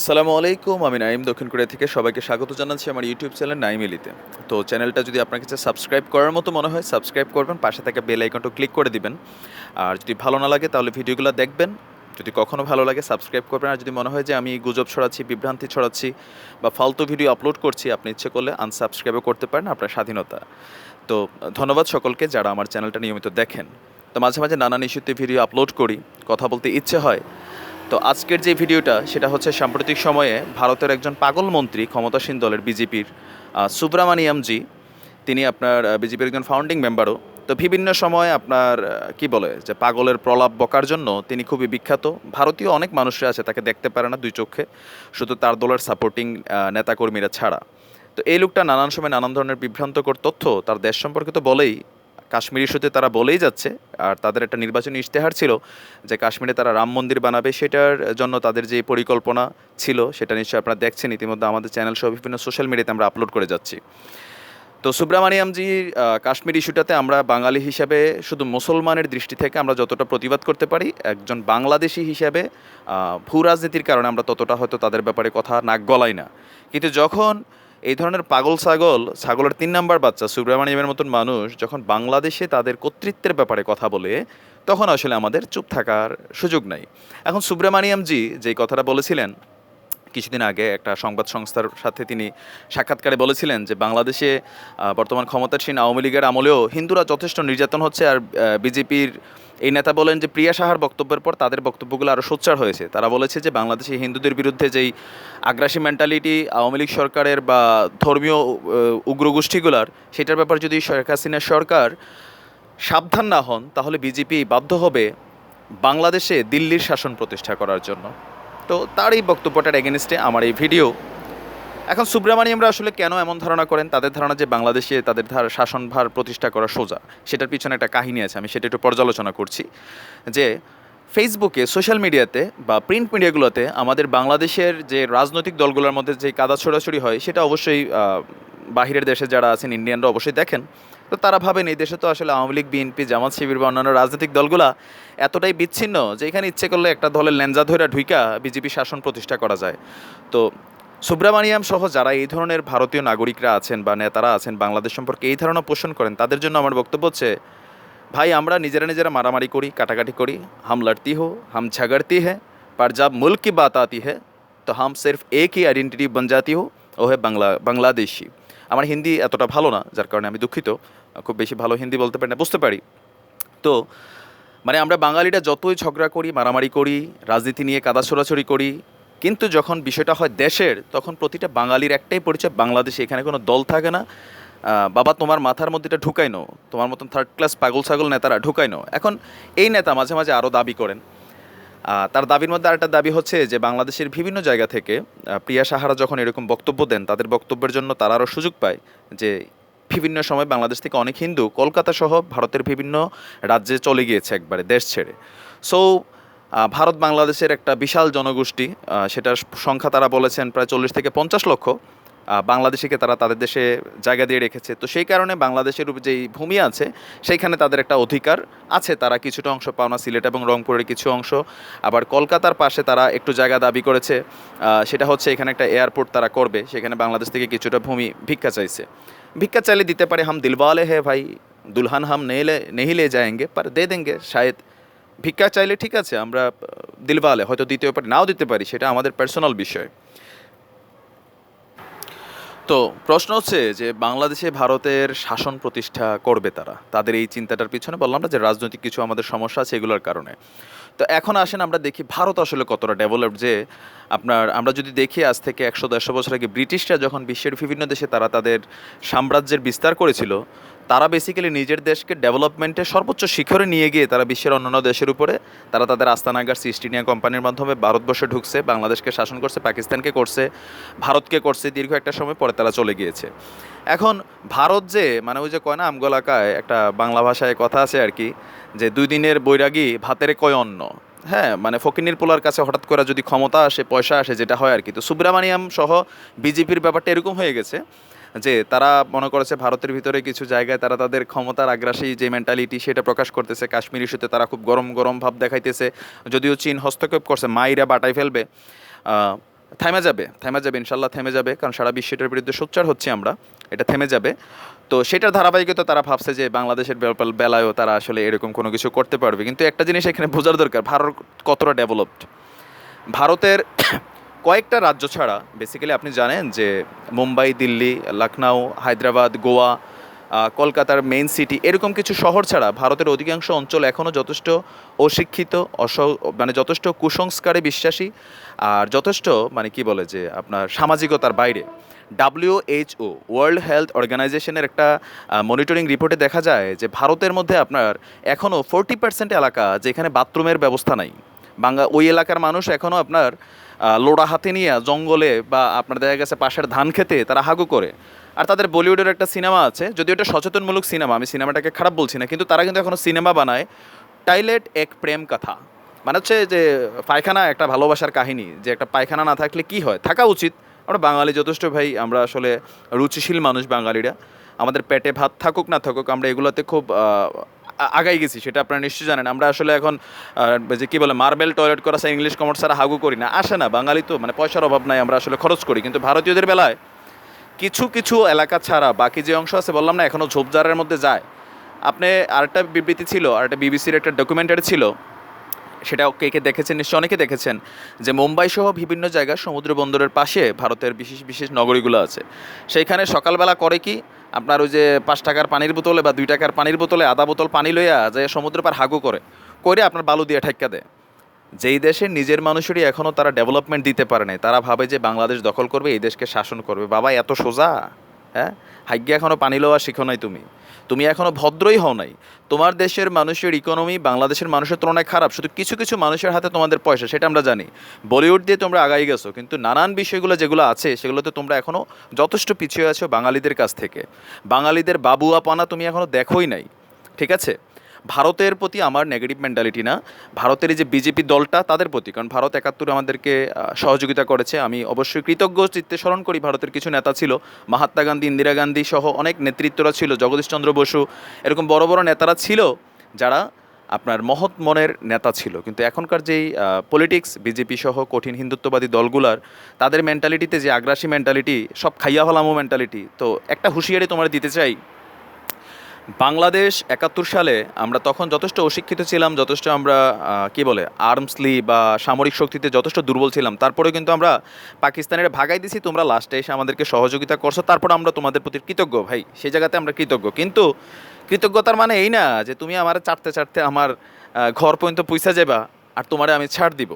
আসসালামু আলাইকুম, আমি নাইম দক্ষিণ কোরিয়া থেকে সবাইকে স্বাগত জানাচ্ছি আমার ইউটিউব চ্যানেল নাইম এলিতে। তো চ্যানেলটা যদি আপনার কাছে সাবস্ক্রাইব করার মতো মনে হয়, সাবস্ক্রাইব করবেন, পাশে থাকা বেল আইকনটা ক্লিক করে দিবেন। আর যদি ভালো না লাগে, তাহলে ভিডিওগুলো দেখবেন। যদি কখনো ভালো লাগে, সাবস্ক্রাইব করবেন। আর যদি মনে হয় যে আমি গুজব ছড়াচ্ছি, বিভ্রান্তি ছড়াচ্ছি বা ফালতু ভিডিও আপলোড করছি, আপনি ইচ্ছে করলে আনসাবস্ক্রাইবও করতে পারেন আপনার স্বাধীনতা। তো ধন্যবাদ সকলকে যারা আমার চ্যানেলটা নিয়মিত দেখেন। তো মাঝে মাঝে নানান ইস্যুতে ভিডিও আপলোড করি, কথা বলতে ইচ্ছে হয়। তো আজকের যে ভিডিওটা, সেটা হচ্ছে সাম্প্রতিক সময়ে ভারতের একজন পাগল মন্ত্রী, ক্ষমতাসীন দলের বিজেপির সুব্রামানিয়ামজি তিনি আপনার বিজেপির একজন ফাউন্ডিং মেম্বারও তো বিভিন্ন সময় আপনার কি বলে, যে পাগলের প্রলাপ বকার জন্য তিনি খুবই বিখ্যাত। ভারতীয় অনেক মানুষরা আছে, তাকে দেখতে পারে না দুই চোখে। শুধু তার দলের সাপোর্টিং নেতাকর্মীরা ছাড়া। তো এই লোকটা নানান সময় নানান ধরনের বিভ্রান্তকর তথ্য তার দেশ সম্পর্কে তো বলেই কাশ্মীর ইস্যুতে তারা বলেই যাচ্ছে, আর তাদের একটা নির্বাচনী ইশতেহার ছিল যে কাশ্মীরে তারা রাম মন্দির বানাবে, সেটার জন্য তাদের যে পরিকল্পনা ছিল, সেটা নিশ্চয়ই আপনারা দেখছেন, ইতিমধ্যে আমাদের চ্যানেল সহ বিভিন্ন সোশ্যাল মিডিয়াতে আমরা আপলোড করে যাচ্ছি। তো সুব্রামানিয়ামজি কাশ্মীর ইস্যুটাতে আমরা বাঙালি হিসাবে শুধু মুসলমানের দৃষ্টি থেকে আমরা যতটা প্রতিবাদ করতে পারি, একজন বাংলাদেশি হিসাবে ভূ রাজনীতির কারণে আমরা ততটা হয়তো তাদের ব্যাপারে কথা নাক গলাই না। কিন্তু যখন এই ধরনের পাগল ছাগল, ছাগলের তিন নাম্বার বাচ্চা সুব্রামানিয়ামের মতন মানুষ যখন বাংলাদেশে তাদের কর্তৃত্বের ব্যাপারে কথা বলে, তখন আসলে আমাদের চুপ থাকার সুযোগ নাই। এখন সুব্রামানিয়ামজি যেই কথাটা বলেছিলেন কিছুদিন আগে একটা সংবাদ সংস্থার সাথে তিনি সাক্ষাৎকারে বলেছিলেন যে বাংলাদেশে বর্তমান ক্ষমতাসীন আওয়ামী লীগের আমলেও হিন্দুরা যথেষ্ট নির্যাতন হচ্ছে আর বিজেপির এই নেতা বলেন যে প্রিয়া সাহার বক্তব্যের পর তাদের বক্তব্যগুলো আরও সোচ্চার হয়েছে। তারা বলেছে যে বাংলাদেশে হিন্দুদের বিরুদ্ধে যেই আগ্রাসী মেন্টালিটি আওয়ামী লীগ সরকারের বা ধর্মীয় উগ্রগোষ্ঠীগুলার, সেটার ব্যাপারে যদি শেখ হাসিনার সরকার সাবধান না হন, তাহলে বিজেপি বাধ্য হবে বাংলাদেশে দিল্লির শাসন প্রতিষ্ঠা করার জন্য। তো তার এই বক্তব্যটার এগেনস্টে আমার এই ভিডিও এখন সুব্রামানিয়ামরা আসলে কেন এমন ধারণা করেন? তাদের ধারণা যে বাংলাদেশে তাদের ধার শাসনভার প্রতিষ্ঠা করা সোজা। সেটার পিছনে একটা কাহিনী আছে, আমি সেটা একটু পর্যালোচনা করছি। যে ফেসবুকে সোশ্যাল মিডিয়াতে বা প্রিন্ট মিডিয়াগুলোতে আমাদের বাংলাদেশের যে রাজনৈতিক দলগুলোর মধ্যে যে কাদা ছোড়াছড়ি হয়, সেটা অবশ্যই বাহিরের দেশে যারা আছেন ইন্ডিয়ানরা অবশ্যই দেখেন। তো তারা ভাবেন এই দেশে তো আসলে আওয়ামী লীগ বিএনপি জামাত শিবির বা অন্যান্য রাজনৈতিক দলগুলা এতটাই বিচ্ছিন্ন যে এখানে ইচ্ছে করলে একটা দলের ল্যাঞ্জা ধৈরা ঢুইকা বিজেপি শাসন প্রতিষ্ঠা করা যায় তো সুব্রামানিয়াম সহ যারা এই ধরনের ভারতীয় নাগরিকরা আছেন বা নেতারা আছেন বাংলাদেশ সম্পর্কে এই ধারণা পোষণ করেন তাদের জন্য আমার বক্তব্য হচ্ছে ভাই আমরা নিজেরা নিজেরা মারামারি করি কাটাকাটি করি হাম লড়তি হো হাম ঝগড়তি है पर जब मुल्क की बात आती है तो हम सिर्फ एक ही आइडेंटिटी बन जाती हो ও है বাংলা বাংলাদেশি আমার হিন্দি এতটা ভালো না, যার কারণে আমি দুঃখিত, খুব বেশি ভালো হিন্দি বলতে পারি না, বুঝতে পারি। তো মানে আমরা বাঙালিরা যতই ঝগড়া করি, মারামারি করি, রাজনীতি নিয়ে কাদা ছোড়াছড়ি করি, কিন্তু যখন বিষয়টা হয় দেশের, তখন প্রতিটা বাঙালির একটাই পরিচয়, বাংলাদেশে এখানে কোনো দল থাকে না বাবা তোমার মাথার মধ্যে এটা ঢুকাই নো তোমার মতন থার্ড ক্লাস পাগল ছাগল নেতারা ঢুকাই নো এখন এই নেতা মাঝে মাঝে আরও দাবি করেন তার দাবির মধ্যে আরেকটা দাবি হচ্ছে যে বাংলাদেশের বিভিন্ন জায়গা থেকে প্রিয়া সাহারা যখন এরকম বক্তব্য দেন, তাদের বক্তব্যের জন্য তারা আরও সুযোগ পায় যে বিভিন্ন সময় বাংলাদেশ থেকে অনেক হিন্দু কলকাতা সহ ভারতের বিভিন্ন রাজ্যে চলে গিয়েছে একবারে দেশ ছেড়ে। সো ভারত বাংলাদেশের একটা বিশাল জনগোষ্ঠী সেটার সংখ্যা তারা বলেছেন প্রায় চল্লিশ থেকে পঞ্চাশ লক্ষ। বাংলাদেশিকে তারা তাদের দেশে জায়গা দিয়ে রেখেছে। তো সেই কারণে বাংলাদেশের উপর যেই ভূমি আছে, সেইখানে তাদের একটা অধিকার আছে। তারা কিছুটা অংশ পাওনা সিলেট এবং রংপুরের কিছু অংশ। আবার কলকাতার পাশে তারা একটু জায়গা দাবি করেছে। সেটা হচ্ছে এখানে একটা এয়ারপোর্ট তারা করবে। সেখানে বাংলাদেশ থেকে কিছুটা ভূমি ভিক্ষা চাইছে। ভিক্ষা চাইলে দিতে পারে, হাম দিলওয়ালে হে ভাই, দুলহান হাম নেলে নেহি লে যায়েঙ্গে, পার দে দেঙ্গে। শায়দ, ভিক্ষা চাইলে ঠিক আছে, আমরা দিলওয়ালে হয়তো দিতেও পারি, নাও দিতে পারি, সেটা আমাদের পার্সোনাল বিষয়। তো প্রশ্ন হচ্ছে যে বাংলাদেশে ভারতের শাসন প্রতিষ্ঠা করবে তারা? তাদের এই চিন্তাটার পিছনে বললাম না যে রাজনৈতিক কিছু আমাদের সমস্যা আছে এগুলোর কারণে। তো এখন আসেন আমরা দেখি ভারত আসলে কতটা ডেভেলপ যে আপনার আমরা যদি দেখি আজ থেকে একশো দেড়শো বছর আগে ব্রিটিশরা যখন বিশ্বের বিভিন্ন দেশে তারা তাদের সাম্রাজ্যের বিস্তার করেছিল তারা বেসিক্যালি নিজের দেশকে ডেভেলপমেন্টের সর্বোচ্চ শিখরে নিয়ে গিয়ে তারা বিশ্বের অন্যান্য দেশের উপরে তারা তাদের আস্তানাগার সিস্টিনিয়া কোম্পানির মাধ্যমে ভারতবর্ষে ঢুকছে, বাংলাদেশকে শাসন করছে, পাকিস্তানকে করছে, ভারতকে করছে দীর্ঘ একটা সময় পরে তারা চলে গিয়েছে। এখন ভারত যে মানে ওই যে কয় না, আমগোলাকায় একটা বাংলা ভাষায় কথা আছে আর কি, যে দুই দিনের বৈরাগী ভাতের কয় অন্ন। হ্যাঁ মানে ফকিনির পোলার কাছে হঠাৎ করে যদি ক্ষমতা আসে, পয়সা আসে, যেটা হয় আর কি। তো সুব্রামানিয়াম সহ বিজেপির ব্যাপারটা এরকম হয়ে গেছে। যে তারা মনে করেছে ভারতের ভিতরে কিছু জায়গায় তারা তাদের ক্ষমতার আগ্রাসী যে মেন্টালিটি সেটা প্রকাশ করতেছে। কাশ্মীর ইস্যুতে তারা খুব গরম গরম ভাব দেখাইতেছে। যদিও চীন হস্তক্ষেপ করছে, মাইরা বাটাই ফেলবে। থেমে যাবে থেমে যাবে, ইনশাল্লাহ থেমে যাবে, কারণ সারা বিশ্ব এটার বিরুদ্ধে সোচ্চার হচ্ছে আমরা, এটা থেমে যাবে। তো সেটার ধারাবাহিকতা তারা ভাবছে যে বাংলাদেশের বেল- বেলায়ও তারা আসলে এরকম কোনো কিছু করতে পারবে। কিন্তু একটা জিনিস এখানে বোঝার দরকার, ভারত কতটা ডেভেলপড ভারতের কয়েকটা রাজ্য ছাড়া বেসিক্যালি আপনি জানেন যে মুম্বাই, দিল্লি লখনৌ হায়দ্রাবাদ, গোয়া কলকাতার মেইন সিটি এরকম কিছু শহর ছাড়া ভারতের অধিকাংশ অঞ্চল এখনও যথেষ্ট অশিক্ষিত, অস মানে যথেষ্ট কুসংস্কারে বিশ্বাসী আর যথেষ্ট মানে কি বলে যে আপনার সামাজিকতার বাইরে। ডাব্লিউএইচও ওয়ার্ল্ড হেলথ অর্গানাইজেশনের একটা মনিটরিং রিপোর্টে দেখা যায় যে ভারতের মধ্যে আপনার এখনও ফোরটি পার্সেন্ট এলাকা যেখানে বাথরুমের ব্যবস্থা নাই। বাংলা, ওই এলাকার মানুষ এখনও আপনার লোড়া হাতে নিয়ে জঙ্গলে বা আপনার দেখা গেছে পাশের ধান খেতে তারা হাগু করে। আর তাদের বলিউডের একটা সিনেমা আছে, যদিও এটা সচেতনমূলক সিনেমা, আমি সিনেমাটাকে খারাপ বলছি না, কিন্তু তারা কিন্তু এখনও সিনেমা বানায় টাইলেট এক প্রেম কথা। মানে হচ্ছে যে পায়খানা একটা ভালোবাসার কাহিনী, যে একটা পায়খানা না থাকলে কি হয়? থাকা উচিত। আমরা বাঙালি যথেষ্ট ভাই, আমরা আসলে রুচিশীল মানুষ বাঙালিরা। আমাদের পেটে ভাত থাকুক না থাকুক, আমরা এগুলোতে খুব আগাই গেছি, সেটা আপনারা নিশ্চয়ই জানেন। আমরা আসলে এখন যে কী বলে, মার্বেল টয়লেট করা স্যার ইংলিশ কমার্স ছাড়া হাগু করি না। আসে না, বাঙালি তো মানে পয়সার অভাব নাই, আমরা আসলে খরচ করি। কিন্তু ভারতীয়দের বেলায় কিছু কিছু এলাকা ছাড়া বাকি যে অংশ আছে, বললাম না এখনও ঝোপঝাড়ের মধ্যে যায়। আপনি আরেকটা বিবৃতি ছিল, আরেকটা বিবিসির একটা ডকুমেন্টারি ছিল, সেটা কে কে দেখেছেন নিশ্চয় অনেকে দেখেছেন, যে মুম্বাই সহ বিভিন্ন জায়গায় সমুদ্র বন্দরের পাশে ভারতের বিশেষ বিশেষ নগরীগুলো আছে। সেইখানে সকালবেলা করে কি আপনার ওই যে পাঁচ টাকার পানির বোতলে বা দুই টাকার পানির বোতলে আধা বোতল পানি লইয়া যে সমুদ্র পার হাগু করে করে আপনার বালু দিয়ে ঠেক্কা দেয় যেই দেশের নিজের মানুষেরই এখনও তারা ডেভেলপমেন্ট দিতে পারে নাই, তারা ভাবে যে বাংলাদেশ দখল করবে, এই দেশকে শাসন করবে। বাবা, এত সোজা? হ্যাঁ? হাগ্যে এখনও পানি লওয়া শিখো নাই তুমি। তুমি এখনও ভদ্রই হও নাই। তোমার দেশের মানুষের ইকোনমি বাংলাদেশের মানুষের তুলনায় খারাপ। শুধু কিছু কিছু মানুষের হাতে তোমাদের পয়সা, সেটা আমরা জানি। বলিউড দিয়ে তোমরা আগাই গেছো, কিন্তু নানান বিষয়গুলো যেগুলো আছে, সেগুলোতে তোমরা এখনও যথেষ্ট পিছিয়ে আছো বাঙালিদের কাছ থেকে। বাঙালিদের বাবুয়াপানা তুমি এখনও দেখোই নাই। ঠিক আছে? ভারতের প্রতি আমার নেগেটিভ মেন্টালিটি না, ভারতের যে বিজেপি দলটা তাদের প্রতি, কারণ ভারত একাত্তরে আমাদেরকে সহযোগিতা করেছে। আমি অবশ্যই কৃতজ্ঞ চিত্তে স্মরণ করি, ভারতের কিছু নেতা ছিল, মহাত্মা গান্ধী, ইন্দিরা গান্ধী সহ অনেক নেতৃত্বরা ছিল জগদীশচন্দ্র বসু, এরকম বড় বড় নেতারা ছিল, যারা আপনার মহৎ মনের নেতা ছিল। কিন্তু এখনকার যেই পলিটিক্স বিজেপি সহ কঠিন হিন্দুত্ববাদী দলগুলার, তাদের মেন্টালিটিতে যে আগ্রাসী মেন্টালিটি সব খাইয়া হলামো মেন্টালিটি তো একটা হুঁশিয়ারি তোমার দিতে চাই বাংলাদেশ একাত্তর সালে আমরা তখন যথেষ্ট অশিক্ষিত ছিলাম, যথেষ্ট আমরা কি বলে আর্মসলি বা সামরিক শক্তিতে যথেষ্ট দুর্বল ছিলাম। তারপরেও কিন্তু আমরা পাকিস্তানের ভাগাই দিছি, তোমরা লাস্টে এসে আমাদেরকে সহযোগিতা করছ, তারপর আমরা তোমাদের প্রতি কৃতজ্ঞ, ভাই সেই জায়গাতে আমরা কৃতজ্ঞ। কিন্তু কৃতজ্ঞতার মানে এই না যে তুমি আমার চাটতে চাটতে আমার ঘর পর্যন্ত পয়সা যাবা আর তোমারে আমি ছাড় দিব।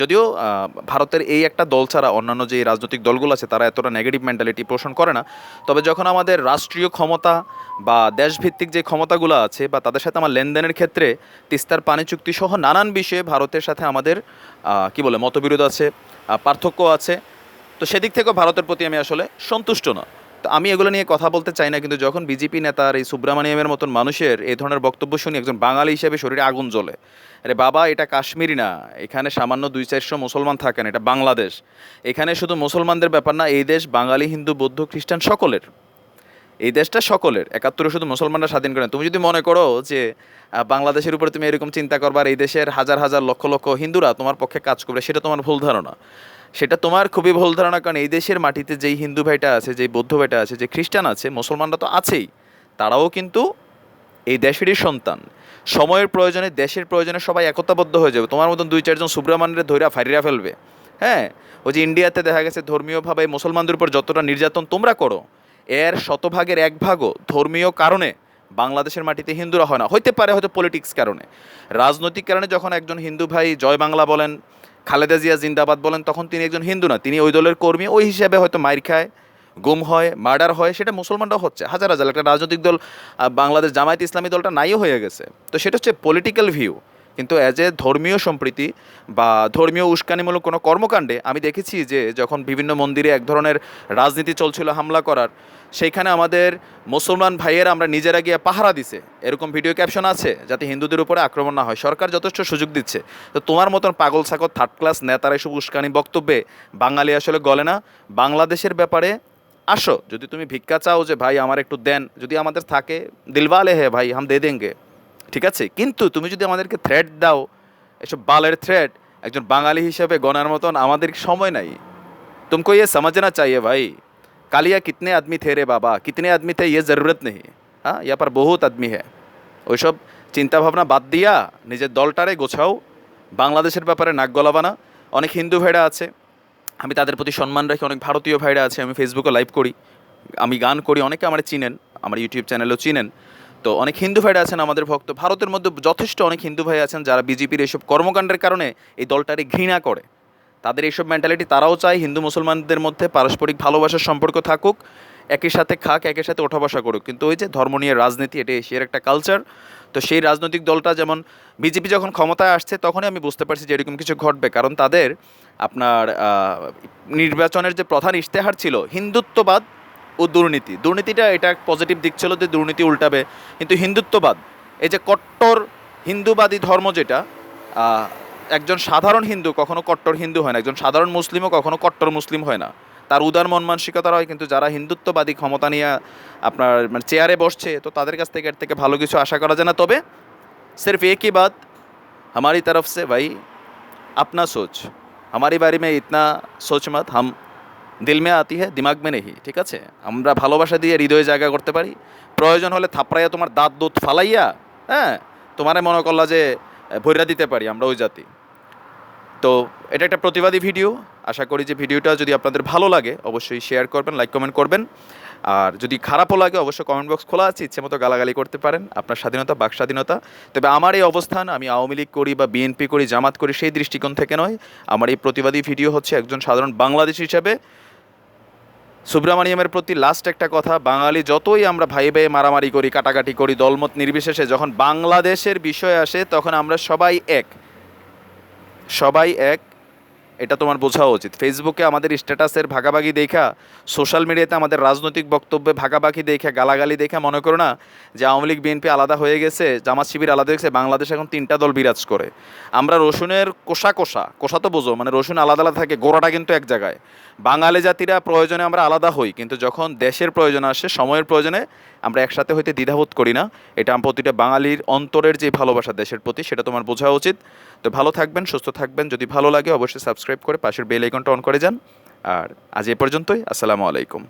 যদিও ভারতের এই একটা দল ছাড়া অন্যান্য যে রাজনৈতিক দলগুলো আছে, তারা এতটা নেগেটিভ মেন্টালিটি পোষণ করে না। তবে যখন আমাদের রাষ্ট্রীয় ক্ষমতা বা দেশভিত্তিক যে ক্ষমতাগুলো আছে বা তাদের সাথে আমার লেনদেনের ক্ষেত্রে তিস্তার পানি চুক্তি সহ নানান বিষয়ে ভারতের সাথে আমাদের কি বলে, মতবিরোধ আছে পার্থক্য আছে। তো সেদিক থেকেও ভারতের প্রতি আমি আসলে সন্তুষ্ট না তো আমি এগুলো নিয়ে কথা বলতে চাই না, কিন্তু যখন বিজেপি নেতার এই সুব্রামানিয়ামের মতন মানুষের এই ধরনের বক্তব্য শুনি একজন বাঙালি হিসেবে শরীরে আগুন জ্বলে। আরে বাবা, এটা কাশ্মীরি না। এখানে সামান্য দুই চারশো মুসলমান থাকেন, এটা বাংলাদেশ। এখানে শুধু মুসলমানদের ব্যাপার না, এই দেশ বাঙালি, হিন্দু, বৌদ্ধ, খ্রিস্টান সকলের। এই দেশটা সকলের, একাত্তরে শুধু মুসলমানরা স্বাধীন করেন। তুমি যদি মনে করো যে বাংলাদেশের উপরে তুমি এরকম চিন্তা করবার এই দেশের হাজার হাজার লক্ষ লক্ষ হিন্দুরা তোমার পক্ষে কাজ করবে, সেটা তোমার ভুল ধারণা। সেটা তোমার খুবই ভুল ধারণা, কারণ এই দেশের মাটিতে যেই হিন্দু ভাইটা আছে, যেই বৌদ্ধ ভাইটা আছে, যে খ্রিস্টান আছে, মুসলমানরা তো আছেই। তারাও কিন্তু এই দেশেরই সন্তান। সময়ের প্রয়োজনে, দেশের প্রয়োজনে সবাই একতাবদ্ধ হয়ে যাবে। তোমার মতন দুই, চারজন সুব্রহ্মণ্যের ধৈরা ফারিরা ফেলবে। হ্যাঁ? ওই যে ইন্ডিয়াতে দেখা গেছে ধর্মীয়ভাবে মুসলমানদের উপর যতটা নির্যাতন তোমরা করো, এর শতভাগের এক ভাগও ধর্মীয় কারণে বাংলাদেশের মাটিতে হিন্দুরা হয় না। হইতে পারে হয়তো পলিটিক্স কারণে। রাজনৈতিক কারণে যখন একজন হিন্দু ভাই জয় বাংলা বলেন খালেদা জিয়া জিন্দাবাদ বলেন, তখন তিনি একজন হিন্দু না, তিনি ওই দলের কর্মী, ওই হিসাবে হয়তো মাইর খায়, গুম হয়, মার্ডার হয়, সেটা মুসলমানরাও হচ্ছে, হাজার হাজার, একটা রাজনৈতিক দল বাংলাদেশ জামায়াত ইসলামী দলটা নাইও হয়ে গেছে। তো সেটা হচ্ছে পলিটিক্যাল ভিউ কিন্তু অ্যাজ এ ধর্মীয় সম্প্রীতি বা ধর্মীয় উস্কানিমূলক কোনো কর্মকাণ্ডে আমি দেখেছি যে যখন বিভিন্ন মন্দিরে এক ধরনের রাজনীতি চলছিল, হামলা করার, সেইখানে আমাদের মুসলমান ভাইয়েরা আমরা নিজেরা গিয়ে পাহারা দিছে। এরকম ভিডিও ক্যাপশন আছে যাতে হিন্দুদের উপরে আক্রমণ না হয়। সরকার যথেষ্ট সুযোগ দিচ্ছে। তো তোমার মতন পাগল সাগর থার্ড ক্লাস নেতারা এসব উস্কানি বক্তব্যে বাঙালি আসলে গলে না। বাংলাদেশের ব্যাপারে আসো। যদি তুমি ভিক্ষা চাও যে, ভাই, আমার একটু দেন। যদি আমাদের থাকে, দিলওয়ালে হে ভাই, হাম দে দেঙ্গে। ঠিক আছে কিন্তু তুমি যদি আমাদেরকে থ্রেড দাও এসব বালের থ্রেড একজন বাঙালি হিসেবে গণার মতন আমাদের সময় নাই तुमको ये समझना चाहिए भाई कालिया कितने आदमी थे रे बाबा कितने आदमी थे ये ज़रूरत नहीं हाँ यहाँ पर बहुत आदमी है ওইসব চিন্তাভাবনা বাদ দিয়া নিজের দলটারে গোছাও বাংলাদেশের ব্যাপারে নাক গলাবা না অনেক হিন্দু ভাইরা আছে আমি তাদের প্রতি সম্মান রাখি অনেক ভারতীয় ভাইরা আছে আমি ফেসবুকে লাইভ করি আমি গান করি অনেকে আমার চিনেন আমার ইউটিউব চ্যানেলও চিনেন তো অনেক হিন্দু ভাইরা আছেন আমাদের ভক্ত। ভারতের মধ্যে যথেষ্ট অনেক হিন্দু ভাই আছেন যারা বিজেপির এইসব কর্মকাণ্ডের কারণে এই দলটারে ঘৃণা করে। তাদের এইসব মেন্টালিটি তারাও চায় হিন্দু মুসলমানদের মধ্যে পারস্পরিক ভালোবাসার সম্পর্ক থাকুক একই সাথে খাক একই সাথে ওঠা বসা করুক। কিন্তু ওই যে ধর্ম নিয়ে রাজনীতি, এটা এশিয়ার একটা কালচার তো সেই রাজনৈতিক দলটা যেমন বিজেপি যখন ক্ষমতায় আসছে, তখনই আমি বুঝতে পারছি যে এরকম কিছু ঘটবে। কারণ তাদের আপনার নির্বাচনের যে প্রধান ইশতেহার ছিল, হিন্দুত্ববাদ ও দুর্নীতি দুর্নীতিটা এটা পজিটিভ দিক ছিল যে দুর্নীতি উল্টাবে কিন্তু হিন্দুত্ববাদ এই যে কট্টর হিন্দুবাদী ধর্ম যেটা আহ, একজন সাধারণ হিন্দু কখনো কট্টর হিন্দু হয় না একজন সাধারণ মুসলিমও কখনো কট্টর মুসলিম হয় না তার উদার মন মানসিকতার হয় কিন্তু যারা হিন্দুত্ববাদী ক্ষমতা নিয়ে আপনার মানে চেয়ারে বসছে তো তাদের কাছ থেকে এর থেকে ভালো কিছু আশা করা যায় না তবে सिर्फ एक ही बात हमारी तरफ से भाई अपना सोच हमारे बारे में इतना सोच मत हम দিল মে আতি হ্যাঁ দিমাগ মে নেই ঠিক আছে? আমরা ভালোবাসা দিয়ে হৃদয়ে জায়গা করতে পারি। প্রয়োজন হলে থাপড়াইয়া তোমার দাঁত দুধ ফালাইয়া হ্যাঁ তোমারে মনে করলা যে ভৈরা দিতে পারি আমরা ওই জাতি। তো এটা একটা প্রতিবাদী ভিডিও। আশা করি যে ভিডিওটা যদি আপনাদের ভালো লাগে, অবশ্যই শেয়ার করবেন লাইক কমেন্ট করবেন। আর যদি খারাপও লাগে, অবশ্যই কমেন্ট বক্স খোলা আছে, ইচ্ছে মতো গালাগালি করতে পারেন। আপনার স্বাধীনতা, বাক স্বাধীনতা। তবে আমার এই অবস্থান, আমি আওয়ামী লীগ করি বা বিএনপি করি, জামাত করি, সেই দৃষ্টিকোণ থেকে নয়। আমার এই প্রতিবাদী ভিডিও হচ্ছে একজন সাধারণ বাংলাদেশ হিসাবে সুব্রামানিয়ামের প্রতি লাস্ট একটা কথা, বাঙালি যতই আমরা ভাই ভাই মারামারি করি, কাটাকাটি করি, দলমত নির্বিশেষে যখন বাংলাদেশের বিষয় আসে, তখন আমরা সবাই এক। সবাই এক এটা তোমার বোঝা উচিত। ফেসবুকে আমাদের স্ট্যাটাসের ভাগাভাগি দেখা সোশ্যাল মিডিয়াতে আমাদের রাজনৈতিক বক্তব্যে ভাগাভাগি দেখে, গালাগালি দেখে, মনে করো না যে আওয়ামী লীগ, বিএনপি আলাদা হয়ে গেছে, জামাত শিবির আলাদা হয়ে গেছে, বাংলাদেশ এখন তিনটা দল বিরাজ করে। আমরা রসুনের কোষা কোষা কোষা তো বোঝো মানে রসুন আলাদা আলাদা থাকে, গোড়াটা কিন্তু এক জায়গায়। বাঙালি জাতিরা প্রয়োজনে আমরা আলাদা হই, কিন্তু যখন দেশের প্রয়োজন আসে, সময়ের প্রয়োজনে আমরা একসাথে হইতে দ্বিধাবোধ করি না। এটা প্রতিটা বাঙালির অন্তরের যে ভালোবাসা দেশের প্রতি, সেটা তোমার বোঝা উচিত। তো ভালো থাকবেন, সুস্থ থাকবেন। যদি ভালো লাগে, অবশ্যই সাবস্ক্রাইব করে পাশের বেল আইকনটা অন করে যান। আর আজ এ পর্যন্তই। আসসালামু আলাইকুম।